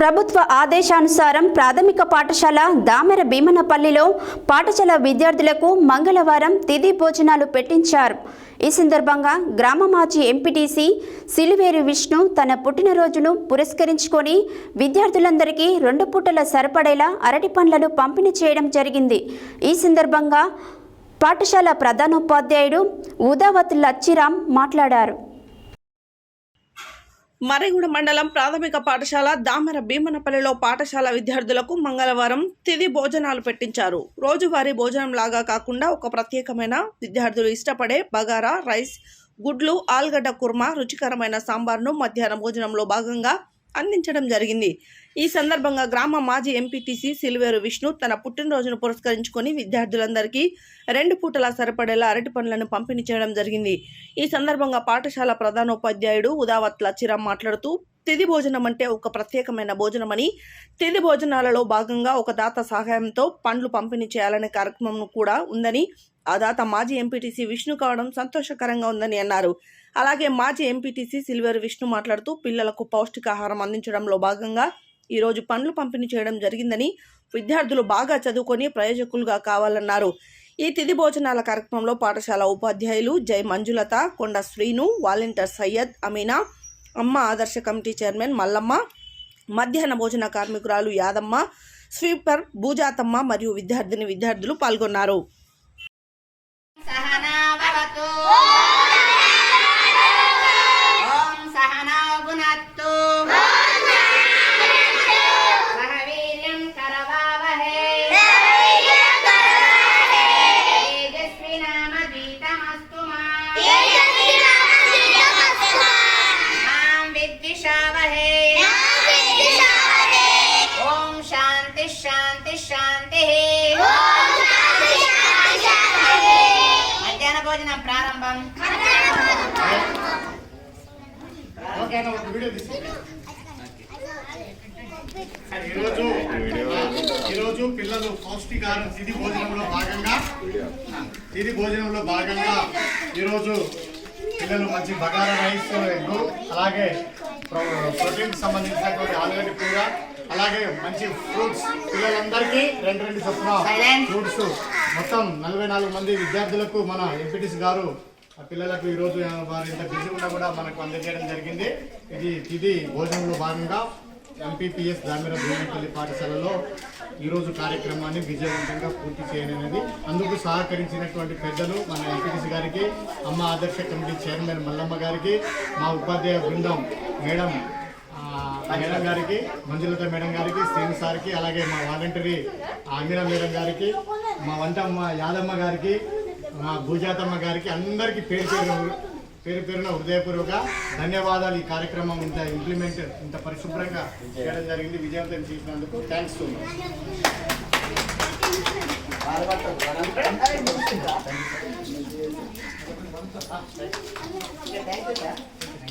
ప్రభుత్వ ఆదేశానుసారం ప్రాథమిక పాఠశాల దామెర భీమనపల్లిలో పాఠశాల విద్యార్థులకు మంగళవారం తిది భోజనాలు పెట్టించారు. ఈ సందర్భంగా గ్రామ మాజీ ఎంపీటీసీ సిలివేరు విష్ణు తన పుట్టినరోజును పురస్కరించుకొని విద్యార్థులందరికీ రెండు పూటల సరిపడేలా అరటి పండ్లను పంపిణీ చేయడం జరిగింది. ఈ సందర్భంగా పాఠశాల ప్రధానోపాధ్యాయుడు ఉదావత్ లచ్చిరామ్ మాట్లాడారు. మరిగూడ మండలం ప్రాథమిక పాఠశాల దామర భీమనపల్లిలో పాఠశాల విద్యార్థులకు మంగళవారం తిది భోజనాలు పెట్టించారు. రోజువారీ భోజనం లాగా కాకుండా ఒక ప్రత్యేకమైన విద్యార్థులు ఇష్టపడే బగారా రైస్ గుడ్లు ఆలుగడ్డ కుర్మా రుచికరమైన సాంబార్ను మధ్యాహ్న భోజనంలో భాగంగా అందించడం జరిగింది. ఈ సందర్భంగా గ్రామ మాజీ ఎంపీటీసీ సిల్వేరు విష్ణు తన పుట్టినరోజును పురస్కరించుకొని విద్యార్థులందరికీ రెండు పూటలా సరిపడేలా అరటి పండ్లను పంపిణీ చేయడం జరిగింది. ఈ సందర్భంగా పాఠశాల ప్రధానోపాధ్యాయుడు ఉదావత్ల చిరం మాట్లాడుతూ తిది భోజనం అంటే ఒక ప్రత్యేకమైన భోజనమని తిది భోజనాలలో భాగంగా ఒక దాత సహాయంతో పండ్లు పంపిణీ చేయాలనే కార్యక్రమం కూడా ఉందని ఆ దాత మాజీ ఎంపీటీసీ విష్ణు కావడం సంతోషకరంగా ఉందని అన్నారు. అలాగే మాజీ ఎంపీటీసీ సిల్వర్ విష్ణు మాట్లాడుతూ పిల్లలకు పౌష్టికాహారం అందించడంలో భాగంగా ఈరోజు పండ్లు పంపిణీ చేయడం జరిగిందని విద్యార్థులు బాగా చదువుకొని ప్రయోజకులుగా కావాలన్నారు. ఈ తిథి భోజనాల కార్యక్రమంలో పాఠశాల ఉపాధ్యాయులు జై మంజులత కొండ శ్రీను వాలంటీర్ సయ్యద్ అమీనా అమ్మ ఆదర్శ కమిటీ చైర్మన్ మల్లమ్మ మధ్యాహ్న భోజన కార్మికురాలు యాదమ్మ స్వీపర్ భూజాతమ్మ మరియు విద్యార్థిని విద్యార్థులు పాల్గొన్నారు. రఘునాథ్తో సహవీర్యం కరవావహే తేజస్వి నామ ద్వీతమస్తు మాం విద్విషావహే ఓం శాంతి శాంతి ప్రారంభం ఈరోజు ఈరోజు పిల్లలు పౌష్టికాహారం తిది భోజనంలో భాగంగా తిది భోజనంలో భాగంగా ఈరోజు పిల్లలు మంచి బగారా రైస్ ఎగ్గు అలాగే ప్రోటీన్ సంబంధించినటువంటి ఆలుగడ్డ కూర అలాగే మంచి ఫ్రూట్స్ పిల్లలందరికీ రెండు రెండు చొప్పున. ఫ్రూట్స్ మొత్తం నలభై నాలుగు మంది విద్యార్థులకు మన ఎంపీటీసీ గారు పిల్లలకు ఈరోజు వారు ఇంత బిజీ ఉన్నా కూడా మనకు అందజేయడం జరిగింది. ఇది ఇది భోజనంలో భాగంగా ఎంపీపీఎస్ గ్రామీణ భూమిపల్లి పాఠశాలలో ఈరోజు కార్యక్రమాన్ని విజయవంతంగా పూర్తి చేయనున్నది. అందుకు సహకరించినటువంటి పెద్దలు మన ఎంపీటీసీ గారికి అమ్మ ఆదర్శ కమిటీ చైర్మన్ మల్లమ్మ గారికి మా ఉపాధ్యాయ బృందం మేడం ఆ, మేడం గారికి మంజులత మేడం గారికి శ్రీను సార్కి అలాగే మా వాలంటరీ ఆంగిన మేడం గారికి మా వంట యాదమ్మ గారికి మా భూజాతమ్మ గారికి అందరికీ పేరు పేరు పేరు పేరున హృదయపూర్వక ధన్యవాదాలు. ఈ కార్యక్రమం ఇంత ఇంప్లిమెంట్ ఇంత పరిశుభ్రంగా చేయడం జరిగింది. విజయవంతం చేసినందుకు థ్యాంక్స్ సో మచ్